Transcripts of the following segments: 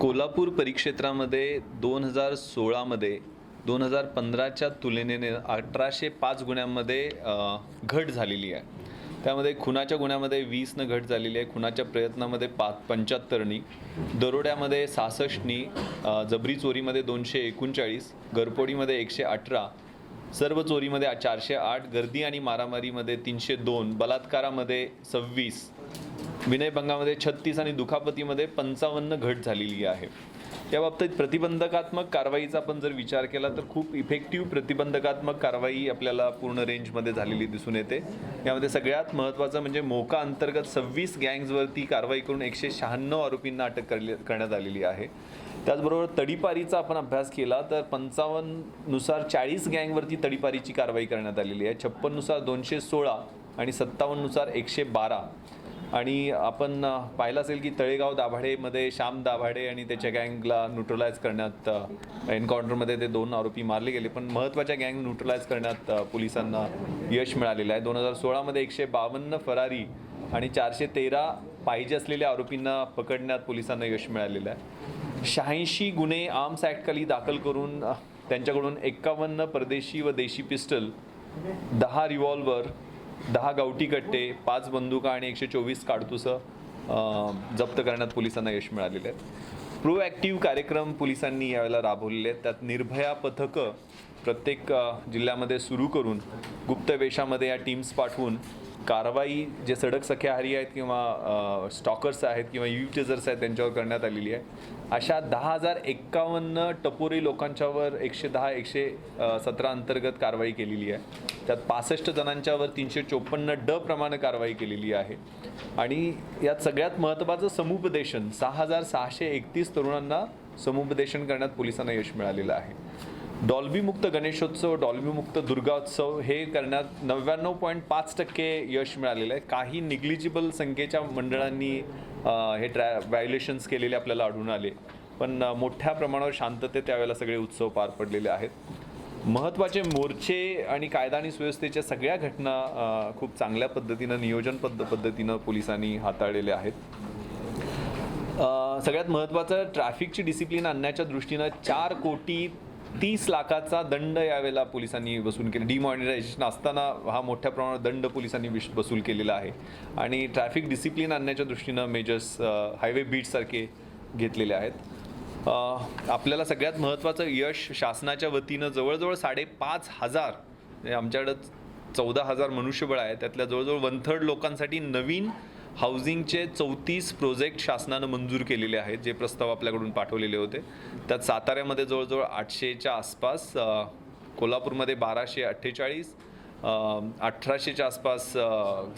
कोल्हापूर परिक्षेत्रामध्ये दोन हजार सोळामध्ये दोन हजार पंधराच्या तुलनेने अठराशे पाच गुन्ह्यांमध्ये घट झालेली आहे. त्यामध्ये खुनाच्या गुन्ह्यामध्ये वीसनं घट झालेली आहे. खुनाच्या प्रयत्नामध्ये पाच पंच्याहत्तरनी दरोड्यामध्ये सहासष्टनी जबरी चोरीमध्ये दोनशे एकोणचाळीस घरपोडीमध्ये एकशे अठरा सर्व चोरीमध्ये चारशे आठ गर्दी आणि मारामारीमध्ये तीनशे दोन बलात्कारामध्ये सव्वीस विनयभंगामध्ये छत्तीस आणि दुखापतीमध्ये पंचावन्न घट झालेली आहे. या बाबतीत प्रतिबंधकात्मक कारवाईचा आपण जर विचार केला तर खूप इफेक्टिव्ह प्रतिबंधकात्मक कारवाई आपल्याला पूर्ण रेंजमध्ये झालेली दिसून येते. यामध्ये सगळ्यात महत्त्वाचं म्हणजे मोका अंतर्गत सव्वीस गँग्जवरती कारवाई करून एकशे शहाण्णव आरोपींना अटक करली करण्यात आलेली आहे. त्याचबरोबर तडीपारीचा आपण अभ्यास केला तर पंचावन्ननुसार चाळीस गँगवरती तडीपारीची कारवाई करण्यात आलेली आहे. छप्पननुसार दोनशे सोळा आणि सत्तावन्ननुसार एकशे बारा. आणि आपण पाहिलं असेल की तळेगाव दाभाडेमध्ये श्याम दाभाडे आणि त्याच्या गँगला न्यूट्रलाइज करण्यात एन्काउंटरमध्ये ते दोन आरोपी मारले गेले. पण महत्त्वाच्या गँग न्यूट्रलाइज करण्यात पोलिसांना यश मिळालेलं आहे. दोन हजार सोळामध्ये एकशे बावन्न फरारी आणि चारशे तेरा पाहिजे असलेल्या आरोपींना पकडण्यात पोलिसांना यश मिळालेलं आहे. शहाऐंशी गुन्हे आर्म्स ॲक्टखाली दाखल करून त्यांच्याकडून एक्कावन्न परदेशी व देशी पिस्टल दहा रिव्हॉल्वर दहा गावठी कट्टे पाच बंदुका आणि एकशे चोवीस काडतुसं जप्त करण्यात पोलिसांना यश मिळालेलं आहे. प्रो प्रोॲक्टिव्ह कार्यक्रम पोलिसांनी यावेळेला राबवलेले आहेत. त्यात निर्भया पथकं प्रत्येक जिल्ह्यामध्ये सुरू करून गुप्त वेशामध्ये या टीम्स पाठवून कारवाई जे सडक सख्याहारी आहेत किंवा स्टॉकर्स आहेत किंवा युटिझर्स आहेत त्यांच्यावर करण्यात आलेली आहे. अशा दहा हजार एक्कावन्न टपोरी लोकांच्यावर एकशे दहा एकशे सतरा अंतर्गत कारवाई केलेली आहे. त्यात पासष्ट जणांच्यावर तीनशे चोपन्न ड प्रमाणे कारवाई केलेली आहे. आणि यात सगळ्यात महत्त्वाचं समुपदेशन सहा हजार सहाशे एकतीस तरुणांना समुपदेशन करण्यात पोलिसांना यश मिळालेलं आहे. डॉल्बीमुक्त गणेशोत्सव डॉल्बीमुक्त दुर्गाोत्सव हे करण्यात नव्याण्णव पॉईंट पाच टक्के यश मिळालेलं आहे. काही निग्लिजिबल संख्येच्या मंडळांनी हे ट्रॅ व्हायोलेशन्स केलेले आपल्याला आढळून आले. पण मोठ्या प्रमाणावर शांततेत त्यावेळेला सगळे उत्सव पार पडलेले आहेत. महत्त्वाचे मोर्चे आणि कायदा आणि सुव्यवस्थेच्या सगळ्या घटना खूप चांगल्या पद्धतीनं नियोजन पद्ध पद्धतीनं पोलिसांनी हाताळलेल्या आहेत. सगळ्यात महत्त्वाचं ट्रॅफिकची डिसिप्लिन आणण्याच्या दृष्टीनं चार कोटी तीस लाखाचा दंड यावेळेला पोलिसांनी वसूल केला. डिमॉनिटायझेशन असताना हा मोठ्या प्रमाणात दंड पोलिसांनी विश वसूल केलेला आहे. आणि ट्रॅफिक डिसिप्लिन आणण्याच्या दृष्टीनं मेजर्स हायवे बीटसारखे घेतलेले आहेत. आपल्याला सगळ्यात महत्त्वाचं यश शासनाच्या वतीनं जवळजवळ साडेपाच हजार आमच्याकडं चौदा हजार मनुष्यबळ आहे. त्यातल्या जवळजवळ वन थर्ड लोकांसाठी नवीन हाऊसिंगचे चौतीस प्रोजेक्ट शासनानं मंजूर केलेले आहेत जे प्रस्ताव आपल्याकडून पाठवलेले होते. त्यात साताऱ्यामध्ये जवळजवळ आठशेच्या आसपास कोल्हापूरमध्ये बाराशे अठ्ठेचाळीस अठराशेच्या आसपास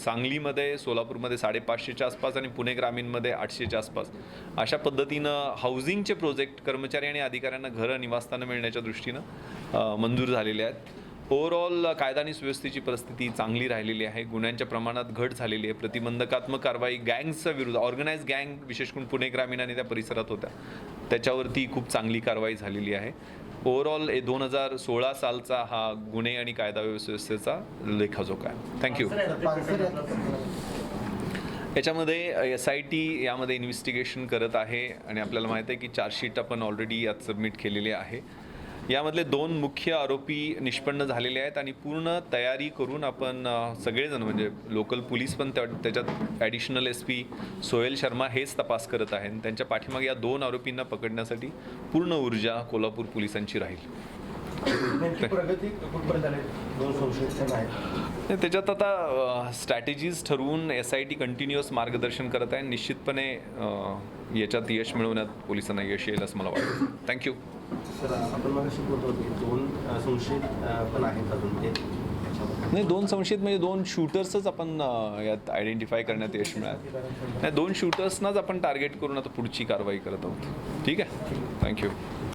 सांगलीमध्ये सोलापूरमध्ये साडेपाचशेच्या आसपास आणि पुणे ग्रामीणमध्ये आठशेच्या आसपास. अशा पद्धतीनं हाऊसिंगचे प्रोजेक्ट कर्मचारी आणि अधिकाऱ्यांना घरं निवासस्थानं मिळण्याच्या दृष्टीनं मंजूर झालेले आहेत. ओव्हरऑल कायदा आणि सुव्यवस्थेची परिस्थिती चांगली राहिलेली आहे. गुन्ह्यांच्या प्रमाणात घट झालेली आहे. प्रतिबंधकात्मक कारवाई गँग्सच्या विरुद्ध ऑर्गनाईज गँग विशेष करून पुणे ग्रामीण आणि त्या परिसरात होत्या. त्याच्यावरती खूप चांगली कारवाई झालेली आहे. ओव्हरऑल ए दोन हजार सोळा सालचा हा गुन्हे आणि कायदा व्यवस्थेचा लेखाजोखा आहे. थँक्यू याच्यामध्ये एस आय टी यामध्ये इन्व्हेस्टिगेशन करत आहे आणि आपल्याला माहिती आहे की चार्जशीट आपण ऑलरेडी यात सबमिट केलेली आहे. यामधले दोन मुख्य आरोपी निष्पन्न झालेले आहेत आणि पूर्ण तयारी करून आपण सगळेजण म्हणजे लोकल पोलीस पण त्या त्याच्यात additional S P Sohail Sharma हेच तपास करत आहे आणि त्यांच्या पाठीमागे या दोन आरोपींना पकडण्यासाठी पूर्ण ऊर्जा कोल्हापूर पोलिसांची राहील. आहेत. त्याच्यात आता स्ट्रॅटेजीज ठरवून एस आय टी कंटिन्युअस मार्गदर्शन करत आहे. निश्चितपणे याच्यात यश मिळवण्यात पोलिसांना यश येईल असं मला वाटतं. थँक्यू सर आपण मगाशी बोलतो की दोन अ, संशयित अ, पण आहेत अजून ते. त्याच्यावर. नाही दोन संशयित म्हणजे दोन शूटर्सच आपण यात आयडेंटिफाय करण्यात यश मिळालं. नाही दोन शूटर्सनाच आपण टार्गेट करून आता पुढची कारवाई करत आहोत. ठीक आहे? थँक्यू